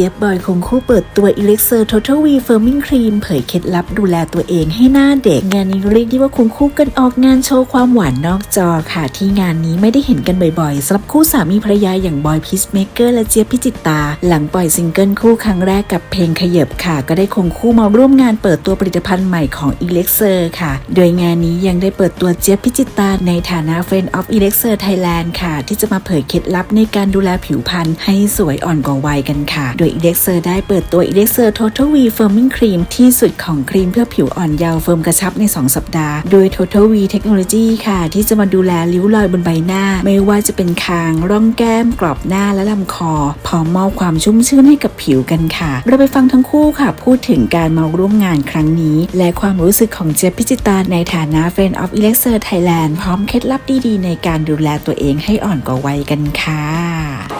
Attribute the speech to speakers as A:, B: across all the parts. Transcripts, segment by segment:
A: จี๊ยบบอยคงคู่เปิดตัว Elixir Total V Firming Cream เผยเคล็ดลับดูแลตัวเองให้หน้าเด็ก งานนี้เรียกได้ว่าคงคู่กันออกงานโชว์ความหวานนอกจอค่ะ ที่งานนี้ไม่ได้เห็นกันบ่อยๆสำหรับคู่สามีภรรยาอย่างบอยพีซเมเกอร์และเจี๊ยบพิจิตตา หลังปล่อยซิงเกิลคู่ครั้งแรกกับเพลงขยบค่ะ ก็ได้คงคู่มาร่วมงานเปิดตัวผลิตภัณฑ์ใหม่ของ Elixir ค่ะ โดยงานนี้ยังได้เปิดตัวเจี๊ยบพิจิตตาในฐานะ Friend of Elixir Thailand ค่ะ ที่จะมาเผยเคล็ดลับในการดูแลผิวพรรณให้สวยอ่อนกว่าวัยกันค่ะโดย Elixir ได้เปิดตัว Elixir Total V Firming Cream ที่สุดของครีมเพื่อผิวอ่อนเยาว์เฟิร์มกระชับใน 2 สัปดาห์ โดย Total V Technology ค่ะ ที่จะมาดูแลริ้วรอยบนใบหน้า ไม่ว่าจะเป็นคาง ร่องแก้ม กรอบหน้าและลำคอ พร้อมมอบความชุ่มชื่นให้กับผิวกันค่ะ เราไปฟังทั้งคู่ค่ะ พูดถึงการมาร่วมงานครั้งนี้ และความรู้สึกของเจฟพิจิตาในฐานะ Friend of Elixir Thailand พร้อมเคล็ดลับดีๆ ในการดูแลตัวเองให้อ่อนกว่าวัยกันค่ะ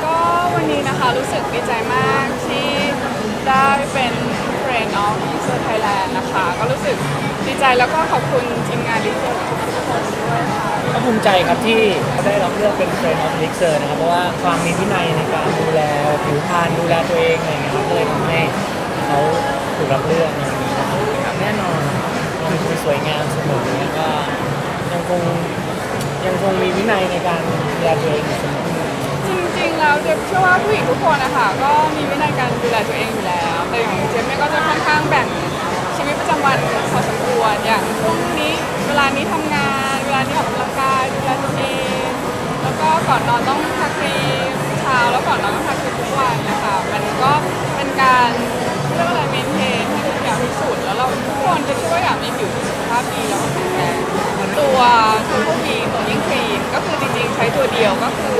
B: ก็วันนี้นะคะรู้สึกดีใจมาก ได้เป็น Friend of User Thailand นะคะ ก็รู้สึกดีใจแล้วก็ขอบคุณทีมงานดิจิทัลทุกคนด้วยค่ะ
C: ก็ภูมิใจครับที่เขาได้รับเลือกเป็นเฟรนด์ออฟลิกเซอร์นะครับ เพราะว่าความมีวินัยในการดูแลผิวพรรณดูแลตัวเองอะไรเงี้ยครับก็เลยทำให้เขาถูกรับเลือกในวันนี้นะครับแน่นอนยังคงสวยงามเสมอแล้วก็ยังคงยังคงมีวินัยในการดูแลตัวเองอยู่เสมอ
B: จริงๆแล้วเจฟเชื่อว่าผู้หญิงทุกคนนะคะก็มีวินัยการดูแลตัวเองอยู่แล้วแต่อย่างเจฟเนี่ยก็จะค่อนข้างแบ่งชีวิตประจำวันพอสมควรอย่างช่วงนี้เวลานี้ทำงาน เวลานี้ออกกำลังกายดูแลตัวเองแล้วก็ก่อนนอนต้องทาครีมเช้าแล้วก่อนนอนต้องทาครีมทุกวันนะคะมันก็เป็นการเรียกว่าอะไรเมนเทนให้ทุกอย่างที่สุดแล้วเราทุกคนจะช่วยอยากมีผิวที่สุขภาพดีแล้วก็แข็งแรงตัวตัวพวกนี้ตัวยิ่งครีมก็คือจริงๆใช้ตัวเดียวก็คือ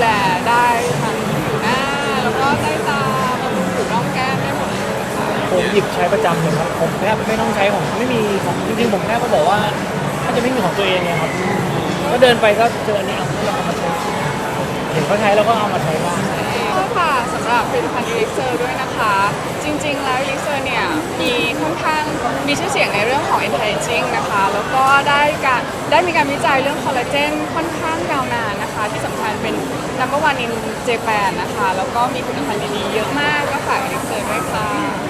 B: แลได้ทั้งผิวหน้า แล้วก็ใต้ตาบำรุงผิวน่องแก้มได้หมดเลยนะคะ
C: ผมหยิบใช้ประจำเลยครับผมแทบไม่ต้องใช้ของไม่มีของจริงๆผมแทบก็บอกว่าถ้าจะไม่มีของตัวเองเนี่ยครับก็เดินไปก็เจออันนี้เอาก็ลองเอามาใช้เห็นเขาใช้แล้วก็เอามาใช้บ้าง
B: ก็ค่ะสำหรับผลิตภัณฑ์ Elixir ด้วยนะคะ จริงๆแล้ว Elixir เนี่ย มีค่อนข้างมีชื่อเสียงในเรื่องของ anti aging นะคะ แล้วก็ได้การได้มีการวิจัยเรื่องคอลลาเจนค่อนข้างยาวนานนะคะ ที่สำคัญเป็น number one in Japan นะคะ แล้วก็มีคุณภาพดีๆเยอะมากก็ฝากรีเสิร์ชด้วยค่ะ